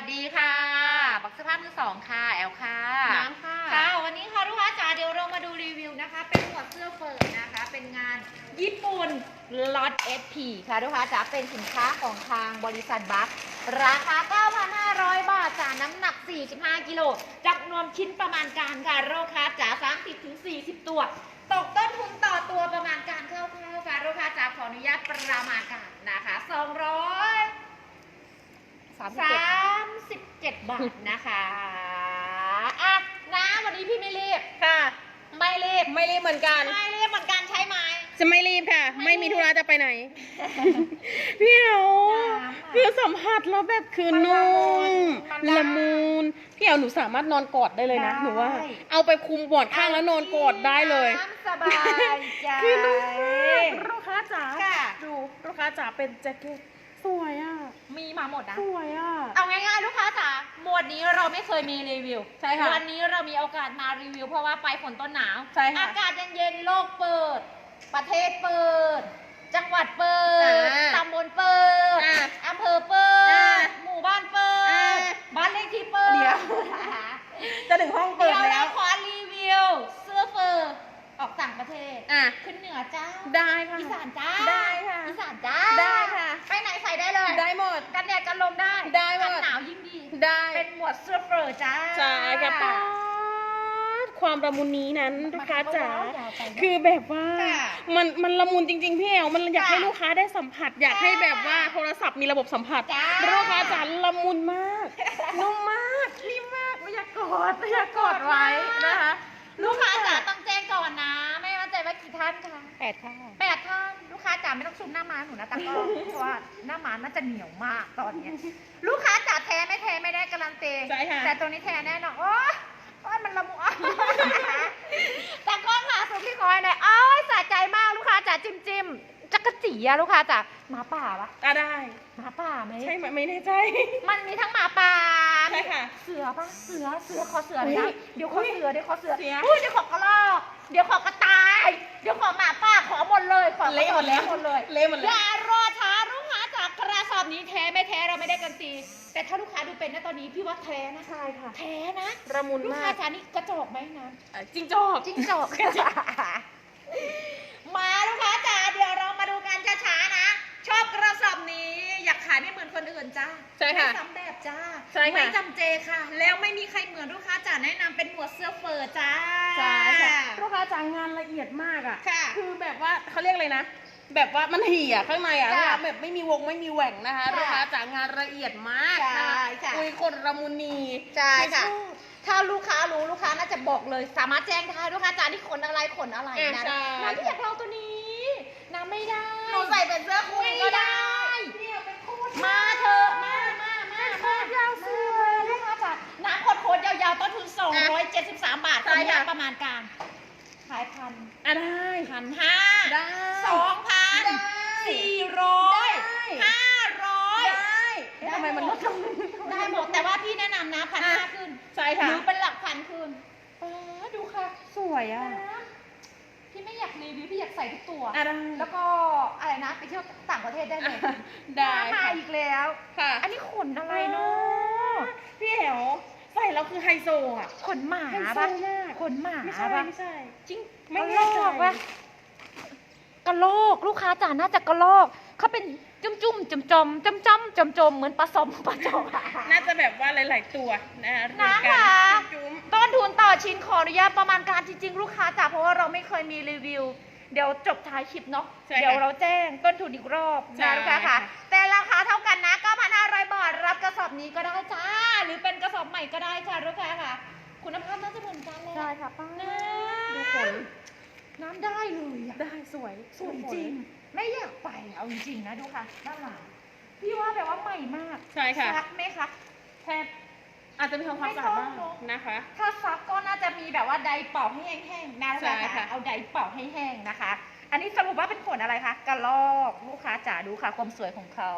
สดีค่ะบักเสื้อผ้ามือสองค่ะ แอลค่ะ น้ำค่ะ ค่ะ วันนี้ค่ะลูกค้าจ๋าเดี๋ยวเรามาดูรีวิวนะคะ เป็นหมวดเสื้อเฟิร์นะคะ เป็นงานญี่ปุ่นล็อต SP ค่ะลูกค้าจ๋าเป็นสินค้าของทางบริษัทบัคราคา 9,500 บาทจ้าน้ำหนัก 45 กิโลจำนวนชิ้นประมาณการค่ะลูกค้าจ๋า30ถึง40 ตัว ตกต้นทุนต่อตัวประมาณการคร่าวๆค่ะลูกค้าจ๋าขออนุญาตประมาณการนะคะ 200สามสิบเจ็ดสามสิบเจ็ดบาทนะคะอะนะวันนี้พี่ไม่รีบ ค่ะ ไม่รีบ ไม่รีบเหมือนกัน ไม่รีบเหมือนกันใช่ไหม จะไม่รีบค่ะ ไม่ไม่รีบมีธุระจะไปไหน พี่เอ๋วน้ำอะคือสัมผัสแล้วแบบคือมันละนุ่มุนมมันละละมุนพี่เอ๋วหนูสามารถนอนกอดได้เลยนะได้หนูว่า เอาไปคุมบอดข้างแล้วนอนกอดได้เลยน้ำสบายใจคือนุ่มมากลูกค้าจ๋าค่ะดูลูกค้าจ๋าเป็นแจ็คเก็ต สวยอะ มีมาหมดนะ สวยอะ เอาง่ายๆ ลูกค้าจ๋า หมวดนี้เราไม่เคยมีรีวิว ใช่ค่ะวันนี้เรามีโอกาสมารีวิว เพราะว่าไปฝนต้นหนาว ใช่ค่ะ อากาศเย็นๆ โลกเปิด ประเทศเปิด จังหวัดเปิดอ่าตำบลเปิด ละมุนนี้นั้นลูกค้าจ๋ายาวไปนะคือแบบว่าค่ะมันมันละมุนจริง ๆพี่แอลมันอยากค่ะให้ลูกค้าได้สัมผัส อยากให้แบบว่าค่ะโทรศัพท์มีระบบสัมผัสจ้าลูกค้าจ๋าละมุนมากนุ่มมากนิ่มมากไม่อยากกอดไม่อยากกอดไว้นะคะลูกค้าจ๋าต้องแจ้งก่อนนะ ไม่ว่าใจว่ากี่ท่านคะแปดค่ะแปดท่านลูกค้าจ๋าไม่ต้องซูมหน้าม้าหนูนะตากล้องเพราะว่าหน้าม้าน่าจะเหนียวมากตอนเนี้ยลูกค้าจ๋าแท้ไม่แท้ไม่ได้การันตีใช่ค่ะแต่ตัวนี้แท้แน่นอนโอ๊ยโอ๊ย มันละมุนตากล้องค่ะซูมที่คอยหน่อยโอ้ยสะใจมากลูกค้าจ๋าจิ้มจิ้มจักรจีอะลูกค้าจ๋าหมาป่าปะอะได้ หมาป่าไหมใช่ไหมไม่แน่ใจ มันมีทั้งหมาป่าใช่ค่ะ เสือปะเสือเสือขอเสือเลยอุ๊นะยเดี๋ยวขอเสือเดี๋ยวขอเสือเสืออุ้ยเดี๋ยวขอกระรอกเดี๋ยวขอกระต่าย เดี๋ยวขอหมาป่าขอหมดเลยขอเละหมดแล้วหมดเลยเละหมดแล้วอย่ อบนี้แท้ไม่แท้เราไม่ได้กันตี แต่ถ้าลูกค้าดูเป็นนะตอนนี้พี่ว่าแท้นะใช่ค่ะ แท้นะละมุนลูกมาค้าก จานี่กระจอกไหมนะอะจิ้งจอกจิ้งจอก มาลูกค้าจ๋าเดี๋ยวเรามาดูกันช้าๆนะ ชอบกระสอบนี้ อยากขายไม่เหมือนคนอื่นจ้าใช่ค่ะไม่ซ้ำแบบจ้าใช่ค่ะไม่จำเจค่ะ แล้วไม่มีใครเหมือนลูกค้าจ๋าแนะนำเป็นหมวดเสื้อเฟอร์จ้า ใช่ค่ะ ลูกค้าจ้างงานละเอียดมากอะค่ะ คือแบบว่าเขาเรียกอะไรนะ แบบว่ามันถี่อะข้างในอะค่ะลูกค้าแบบไม่มีวงไม่มีแหว่งนะคะค่ะลูกค้าจ้างงานละเอียดมากนะใช่คะค่ะ คุยคนละมุนีใช่ค่ะชอบถ้าลูกค้ารู้ลูกค้าน่าจะบอกเลย สามารถแจ้งได้ลูกค้าจ๋าที่ขนอะไรขนอะไรนะใช่ น้ำที่อยากลองตัวนี้น้ำไม่ได้หนูใส่เป็นเสื้อคลุมไม่ก็ได้ได้มาเถอะมามามามายาวสุดมาลูกค้าจ๋าน้ำโคตรๆยาวๆต้นทุน273 บาทใช่ค่ะตอนนี้ประมาณกลางขายพันอะได้พันห้าได้สองพัน ได้ สี่ร้อย ได้ ห้าร้อยได้เอ๊ะทำไมมันลดลงได้หมดแต่ว่าพี่แนะนำนะพันห้าขึ้นใช่หค่ะรือเป็นหลักพันขึ้นอ๋อดูค่ะสวยอะพี่ไม่อยากรีวิวพี่อยากใส่ทุกตัว อะได้แล้วก็อะไรนะไปเที่ยวต่างประเทศได้เลยได้มาค่ะอีกแล้ว ค่ะ อันนี้ขนอะไรเนาะพี่แหวใส่แล้วคือไฮโซอะขนหมาไฮโซปะมากขนหมาไม่ใช่ปะ ไม่ใช่ จริงไม่กระแน่โลใจกปะกระโลกลูกค้าจ๋าน่าจะกระโลกเขาเป็น จุ่มจุ่มจมจมจมจมจมจมเหมือนปลาสมปลาจอกอะน่าจะแบบว่าหลาย ๆ ตัวนะคะนะรวมกัคะจุ๊มต้นทุนต่อชิ้นขออนุญาตประมาณการจริง ๆ ลูกค้าจ๋าเพราะว่าเราไม่เคยมีรีวิว เดี๋ยวจบท้ายคลิปเนาะใช่ค่ะเดี๋ยวเราแจ้งต้นทุนอีกรอบใช่นะลูกค้าค่ะ ค่ะ แต่ราคาเท่ากันนะ9,500บาทรับกระสอบนี้ก็ได้จ้า หรือเป็นกระสอบใหม่ก็ได้ค่ะลูกค้าค่ะ คุณภาพน่าจะเหมือนกันเลยใช่ค่ะป้านะ ดูขน น้ำได้เลยอะได้สวยสวยจริง ไม่อยากไปเอาจริงๆนะดูค่ะด้านหลังพี่ว่าแบบว่าใหม่มากใช่ค่ะซักไหมคะแทบอาจจะมีความสะอาดบ้างไม่ต้องเนอะนะคะ ถ้าซักก็น่าจะมีแบบว่าไดร์เป่าให้แห้งๆนะใช่คะค่ะเอาไดร์เป่าให้แห้งนะคะ อันนี้สรุปว่าเป็นขนอะไรคะกระลอกลูกค้าจ๋าดูค่ะความสวยของเขา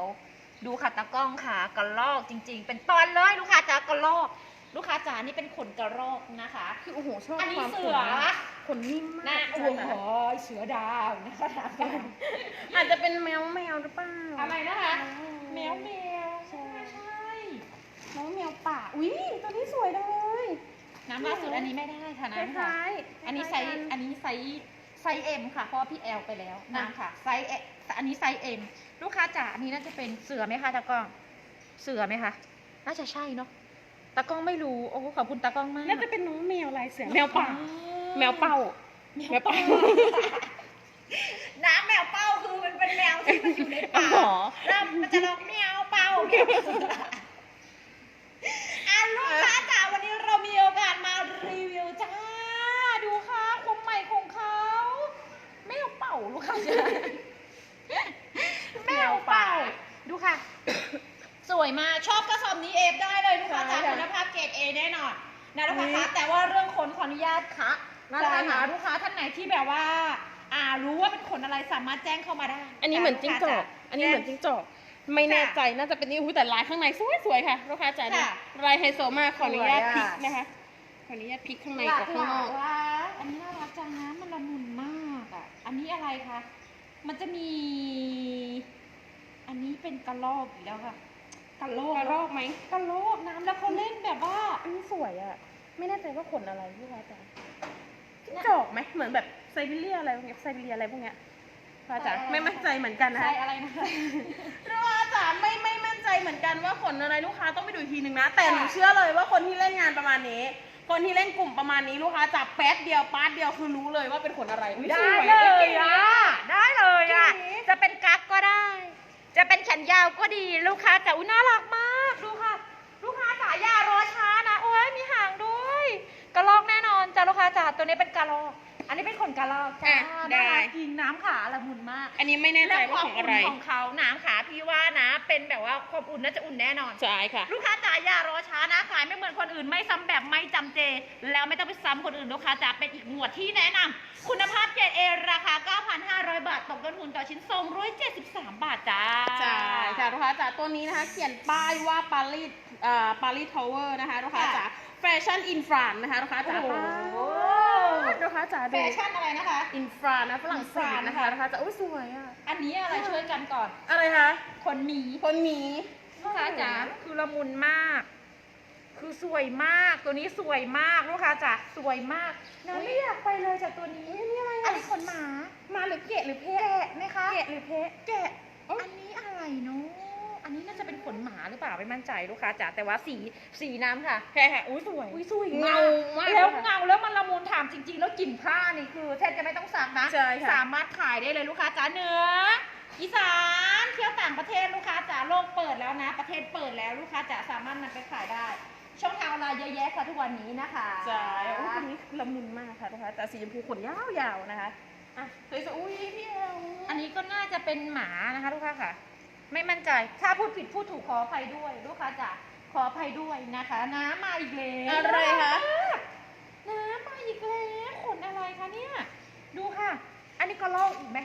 ดูค่ะตากล้องค่ะกระลอกจริง ๆ เป็นตอนเลยลูกค้าจ๋ากระลอก ลูกค้าจ๋านี่เป็นขนกระรอกนะคะ คือโอ้โหชอบอันนี้ความเสืขอนมาก ขนนิ่มมากนะใช่โอ้โหค่ะเสือดาวนะคะถามกัน อาจจะเป็นแมวแมวหรือเปล่าอะไรนะคะ แมวแมวใช่ ใช่ น้องแมป่า อุ้ยตัวนี้สวยจังเลยน้ำล่าสุดอันนี้ไม่ได้ค่ะคน้ำค่ะ ล้ายๆอันนี้ไซคล้ายส์ๆกัอันนี้ไซส์ไซส์เอ็มค่ะ เพราะว่าพี่แอลไปแล้วน้ำค่ะ ไซส์เออันนี้ไซส์เอ็มลูกค้าจ๋าอันนี้น่าจะเป็นเสือไหมคะตากล้อง เสือไหมคะ น่าจะใช่เนาะตากล้องไม่รู้ โอ้ขอบคุณตากล้องมากน่าจะเป็นน้องแมวลายเสือแมวป่า แมวเป้า แมแมววเป้าเป้า น้ำแมวเป้าคือมันเป็นแมวที่มันอยู่ในป่าอ๋อ แล้วมันจะร้องแมวเป้าแมวอะลูกค้าจ๋าวันนี้เรามีโอกาสมารีวิวจ้า ดูค่ะความใหม่ของเขาแมวเป่าลูกค้าจ๋าแมวเป่า ดูค่ะ สวยมากชอบกระสอบนี้เอฟได้เลยลูกค้าจ๋าใช่ค่ะคุณภาพเกรดเอแน่นอนนะลูกค้าอุ๊คะยแต่ว่าเรื่องขนขออนุญาตคะ นะใช่คะค่ะลูกค้าท่านไหนที่แบบว่า อ่ารู้ว่าเป็นขนอะไรสามารถแจ้งเข้ามาได้อันนี้เหมือนจิ้งจอก อันนี้เหมือนจิ้งจอก ไม่แน่ใจน่าจะเป็นนี่อุ้ยแต่ลายข้างในสวยๆค่ะลูกค้าจ๋าดูค่ะลายไฮโซมากขออนุญาตสวยอะพลิกนะคะขออนุญาตพลิกข้างในหลากับกข้างหนลาอกกว่าอันนี้น่ารักจังนะมันละมุนมากอะอันนี้อะไรคะมันจะมี อันนี้เป็นกระรอกอีกแล้วค่ะกระโลกกระรอกไหมกระโลกน้ำแล้วเขาเล่นแบบว่าอันนี้สวยอะไม่แน่ใจว่าขนอะไรลูกค้าจ๋า จิ้งจอกไหมเหมือนแบบไซบีเรียอะไรพวกเนี้ยไซบีเรียอะไรพวกเนี้ยลูกค้าจ๋าใช่ไม่มั่นใจเหมือนกันนะใช่คะอะไรนะคะลูกค้าจ๋าไม่ไม่มั่นใจเหมือนกันว่าขนอะไรลูกค้าต้องไปดูอีกทีหนึ่งนะ แต่หนูค่ะเชื่อเลยว่าคนที่เล่นงานประมาณนี้ คนที่เล่นกลุ่มประมาณนี้ลูกค้าจับแป๊ดเดียวปาร์ตเดียวคือรู้เลยว่าเป็นขนอะไรอุ๊ยได้สวเลยก๋อะได้เลยอะเก๋จะเป็นกั๊กก็ได้ จะเป็นแขนยาวก็ดี ลูกค้าจะอุ้ยน่ารักมาก ดูค่ะ ลูกค้าจ๋าอย่ารอช้านะ โอ้ยมีหางด้วย กระรอกแน่ นอนจ้ะลูกค้าจ๋าตัวนี้เป็นกระรอกอันนี้เป็นขนกระรอกจ้าอะน่ารักได้จริงน้ำขาละมุนมากอันนี้ไม่แน่ใจแล้วคามว่าวของอุ่อะไรนของเขาน้ำขาพี่ว่านะ เป็นแบบว่าความอุ่นน่าจะอุ่นแน่นอน ใช่ค่ะ ลูกค้าจ๋าอย่ารอช้านะขายไม่เหมือนคนอื่นไม่ซ้ำแบบไม่จำเจ แล้วไม่ต้องไปซ้ำคนอื่นลูกค้าจ๋าเป็นอีกหมวดที่แนะนำคุณภาพเกรดเอราคา 9,500 บาทตกต้นทุนต่อชิ้น273 บาทจ้า ใช่ค่ะลูกค้าจ๋าตัวนี้นะคะ เขียนป้ายว่าปารีสอ่าปารีสทาวเวอร์นะคะลูกค้าจ๋าแฟ ชั่นอินฟรานนะคะลูกค้าจ๋าโอ้โห ลูกค้าจ๋าแฟดูชั่นอะไรนะคะ อินฟรานนะฝรั่งเศสนะคะลูกค้าจ๋าอุ้ยสวยอะ อันนี้อะไรช่วยกันก่อน อะไรคะ คนหมีคนหมีลูกค้าจ๋าคือละมุนมาก คือสวยมากตัวนี้สวยมากลูกค้าจ๋าสวยมากน้ำไม่อยากไปเลยจากตัวนี้นี่อะไรอันนี้ขนหมา มาหรือเกะหรือเพะแกะไหมคะ เกะหรือเพะแกะ อันนี้อะไรเนาะ อั นนี้น่าจะเป็นขนหมาหรือเปล่าไม่มั่นใจลูกค้าจ๋าแต่ว่าสีสีน้ำค่ะใช่ค่ะอุ้ยสวยอุ้ยสวยเงามากแล้วค่ะเงาแล้วมันละมุนถามจริงๆ แล้วกลิ่นผ้านี่คือแทบจะไม่ต้องซักนะใช่ค่ะสามารถขายได้เลยลูกค้าจ๋าเหนืออีสานเที่ยวต่างประเทศลูกค้าจ๋าโลกเปิดแล้วนะ ประเทศเปิดแล้วลูกค้าจ๋าสามารถนำไปขายได้ ช่องทางออนไลน์เยอะแยะค่ะทุกวันนี้นะคะใช่อุ้ยคนนี้ละมุนมากค่ะลูกค้าแต่สีชมพูขนยาวๆนะคะอะสวยๆอุ้ยพี่แอลอันนี้ก็น่าจะเป็นหมานะคะลูกค้าค่ะ ไม่มั่นใจ ถ้าพูดผิดพูดถูกขออภัยด้วย ลูกค้าจ๋าขออภัยด้วยนะคะ น้ำมาอีกแล้วอะไรคะน้ำมาอีกแล้วขนอะไรคะเนี่ย ดูค่ะ อันนี้ก็ลอกอีกไหม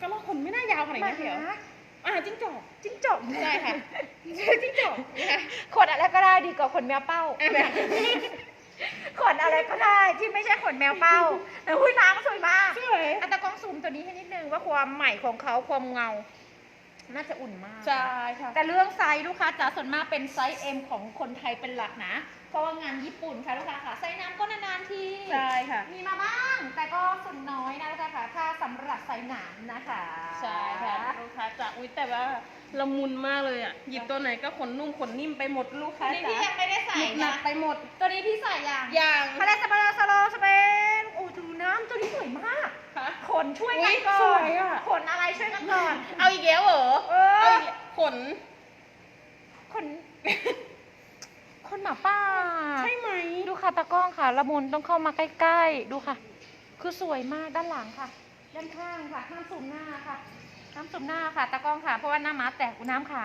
กระรอกขนไม่น่ายาวขนาดนี้เดียวหมาอ่าจิ้งจอกจิ้งจอกใช่ค่ะจิ้งจอกขนอะไรก็ได้ดีกว่าขนแมวเป้าอะแบบขนอะไรก็ได้ที่ไม่ใช่ขนแมวเป้าแต่หุ้ยน้ำสวยมากสวยอัตากล้องซูมตัวนี้ให้นิดนึงว่าความใหม่ของเขาความเงา น่าจะอุ่นมาก ใช่ค่ะ แต่เรื่องไซส์ลูกค้าจ๋าส่วนมากเป็นไซส์ M ของคนไทยเป็นหลักนะ เพราะว่างานญี่ปุ่นค่ะลูกค้าค่ะไซส์น้ำก็นานๆที ใช่ค่ะ มีมาบ้าง แต่ก็ส่วนน้อยนะลูกค้าค่ะ ถ้าสำหรับไซส์หนามนะคะ ใช่ค่ะลูกค้าจ๋าอุ้ยแต่ว่าละมุนมากเลยอะ หยิบตัวไหนก็ขนนุ่มขนนิ่มไปหมดลูกตัค้าวนี้จ๋าพี่ยังไม่ได้ใส่หนันะกไปหมด ตัวนี้พี่ใส่ยังอย่างทะเลสปาร์สโลสเปนโอ้ดูน้ำตัวนี้สวยมากค่ะ ขนช่วยกันก่อุ๊อยนสวยอะ ขนอะไรช่วยกันก่อน เอาอีกแล้วเหรอเอเอาออีกแล้วขนขนขนหมาป่าใช่ไหมดูค่ะตากล้องค่ะ ละมุนต้องเข้ามาใกล้ๆ ดูค่ะ คือสวยมากด้านหลังค่ะ ด้านข้างค่ะห้ามซูมหน้าค่ะห้ามซูมหน้าค่ะตากล้องค่ะ เพราะว่าหน้าม้าแตกกูน้ำค่ะ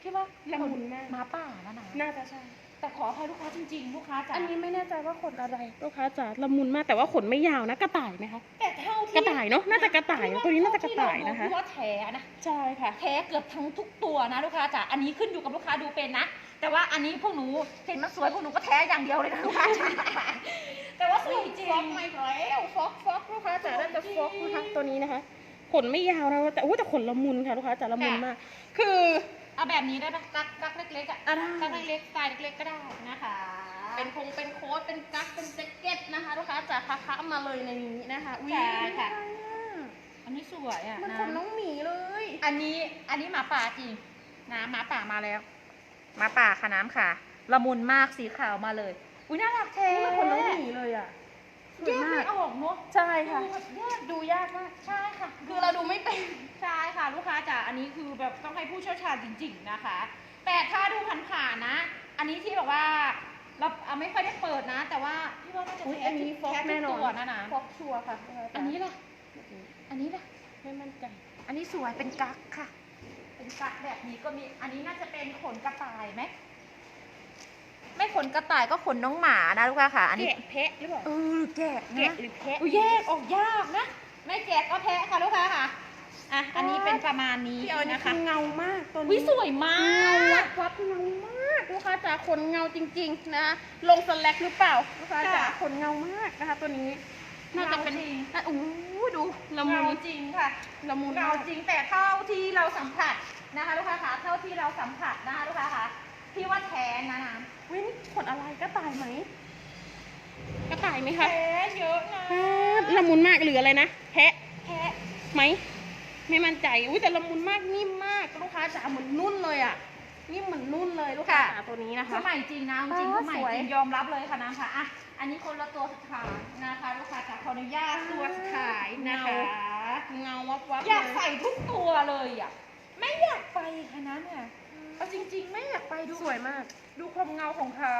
พี่ว่าละมุนมากม้าป่านะนะ น่าจะใช่ แต่ขออภัยลูกค้าจริงๆ ลูกค้าจ๋าอันนี้ไม่แน่ใจว่าขนอะไรลูกค้าจ๋าละมุนมากแต่ว่าขนไม่ยาวนะกระต่ายไหมคะแต่เท่าที่กระต่ายเนอะน่าจะกระต่ายนะตัวนี้น่าจะกระต่ายนะคะที่เรดูพี่ว่าแท้นะใช่ค่ะแท้เกือบทั้งทุกตัวนะลูกค้าจ๋าอันนี้ขึ้นอยู่กับลูกค้าดูเป็นนะแต่ว่าอันนี้พวกหนูเห็นมันสวยพวกหนูก็แท้อย่างเดียวเลยนะลูกค้าจ๋าแต่ว่าสวยจริงฟอกไม่ถอยแล้วฟอกฟอกลูกค้าจ๋าน่าจะฟอกนะคะตัวนี้นะคะขนไม่ยาวนะแต่โอ้แต่ขนละมุนค่ะลูกค้าจ๋าละมุนค่ะมาก คือ เอาแบบนี้ได้ปะกักกักเล็กๆอะอะได้ กักเล็กๆสไตล์เล็กๆก็ได้นะคะ เป็นคงเป็นโค้ทเป็นกั๊กเป็นแจ็คเก็ตนะคะลูกค้าจ๋าคะๆมาเลยในนี้นะคะอุ๊ยใช่ค่ะน่ารักอะอันนี้สวยอะมันนะขนน้องหมีเลยอันนี้อันนี้หมาป่าจริงนะหมาป่ามาแล้วหมาป่าค่ะน้ำค่ะละมุนมากสีขาวมาเลย อุ้ยน่ารักแท้มันขนน้องหมีเลยอะ สแยวยกมาไม่ก ออกเนอะใช่ค่ะ ดูแบบแยกดูยากมาก ใช่ค่ะ คือเราดูไม่เป็น ใช่ค่ะ ลูกค้าจ๋า อันนี้คือแบบต้องให้ผู้เชี่ยวชาญจริง ๆนะคะ แต่ถ้าดูผ่านๆนะ อันนี้ที่บอกว่าเราเอาไม่ค่อยได้เปิดนะ แต่ว่าพี่ว่าน่าจะอุ๊ยแท้อันนี้ฟอกแท้ทุกแน่นอนตัวนะนะฟอกชัวร์ค่ะลูกค้าจ๋าอันนี้ล่ะ อันนี้ล่ะ ไม่มั่นใจ อันนี้สวยเป็นกั๊กค่ะ เป็นกั๊กแบบนี้ก็มี อันนี้น่าจะเป็นขนกระต่ายไหม ไม่ขนกระต่ายก็ขนน้องหมานะลูกค้าค่ะ อันนี้แกะแพะหรือเปล่าเออแกะแกะนะหรือแพะอุ้ยแยกออกยากนะ ไม่แกะก็แพะค่ะลูกค้าค่ะอะอันนี้เป็นประมาณนี้พี่เอาอันนี้นะคืคะอเงามากตัววินี้สวยมาเงาวักบวับเงามากลูกค้าจ๋าขนเงาจริง ๆ นะลงสแลกหรือเปล่าลูกค้าจ๋าค่ะ ขนเงามากนะคะ ตัวนี้น่าจะเป็นเงาจริงอะอู้ดูละมุเงานจริงค่ะ ละมุนเงาจริงแต่เท่าที่เราสัมผัสนะคะ ลูกค้าคะเท่าที่เราสัมผัสนะคะลูกค้าคะ พี่ว่าแท้นะน้ำวินี่ขนอะไรกระต่ายไหมกระต่ายไหมคะแท้เยอะนะอ่าละมุนมากหรืออะไรนะแพะแท้ไหม ไม่มั่นใจ อุ้ยแต่ละมุนมากนิ่มมากลูกค้าจ๋าเหมือนนุ่นเลยอะ นิ่มเหมือนนุ่นเลยลูกค้าจ๋าตัวนี้นะคะเขาใหม่จริงนะจริงอ๋อเขาใหม่สวยจริงยอมรับเลยค่ะน้ำค่ะอะอันนี้คนละตัวสุดท้ายนะคะลูกค้าจะขออนุญาตตัวสุดท้ายนะคะเงาวับวับอยากเลใส่ทุกตัวเลยอะไม่อยากไปค่ะนั้นเนี่ สวยมาก ดูความเงาของเขา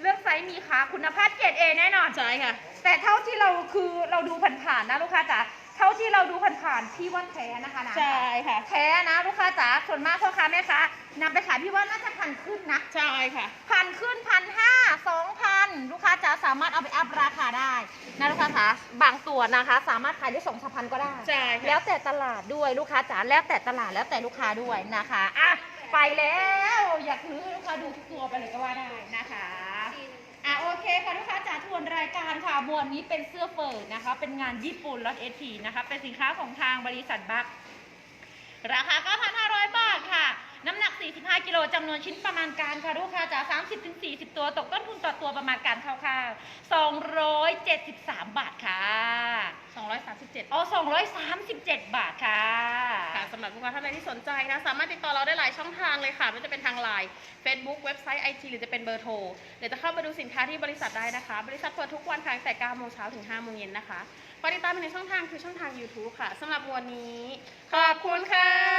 เลือกไซส์มีขาคุณภาพเกรดเอแน่นอน ใช่ค่ะ แต่เท่าที่เราคือเราดูผ่านๆนะลูกค้าจ๋าเท่าที่เราดูผ่านๆพี่ว่าแท้นะคะนะใช่ค่ะแท้นะลูกค้าจ๋าส่วนมากพ่อค้าแม่ค้านำไปขายพี่ว่าน่าจะพันขึ้นนะใช่ค่ะพันขึ้นพันห้าสองพันลูกค้าจ๋าสามารถเอาไปอัพราคาได้นะลูกค้าจ๋าบางตัวนะคะ สามารถขายได้สองสามพันก็ได้ใช่ค่ะแล้วแต่ตลาดด้วยลูกค้าจ๋าแล้วแต่ตลาดแล้วแต่ลูกค้าด้วยนะคะอะ ไปแล้ว อยากซื้อให้ลูกค้าดูทุกตัวไปเลยก็ว่าได้นะคะอะโอเคค่ะลูกค้าจ๋าทวนรายการค่ะมวลนี้เป็นเสื้อเปิดนะคะ เป็นงานญี่ปุ่นลอตเอทีนะคะ เป็นสินค้าของทางบริษัทบัคราคา9,500 บาทค่ะ น้ำหนัก 45 กิโลจำนวนชิ้นประมาณการค่ะลูกค้าจ๋า30-40 ตัว ตกต้นทุนต่อตัวประมาณการคร่าวๆ273 บาทค่ะ 237เอา237 บาทค่ะค่ะสำหรับลูกค้าท่านใดที่สนใจนะ สามารถติดต่อเราได้หลายช่องทางเลยค่ะไม่ว่าจะเป็นทางไลน์ Facebook เว็บไซต์ IG หรือจะเป็นเบอร์โทรเดี๋ยวจะเข้ามาดูสินค้าที่บริษัทได้นะคะ บริษัทเปิดทุกวันค่ะตั้งแต่9โมงเช้าถึง5โมงเย็นนะคะฝากติดตามในช่องทางคือช่องทาง YouTube ค่ะสำหรับวันนี้ ขอบคุณค่ะ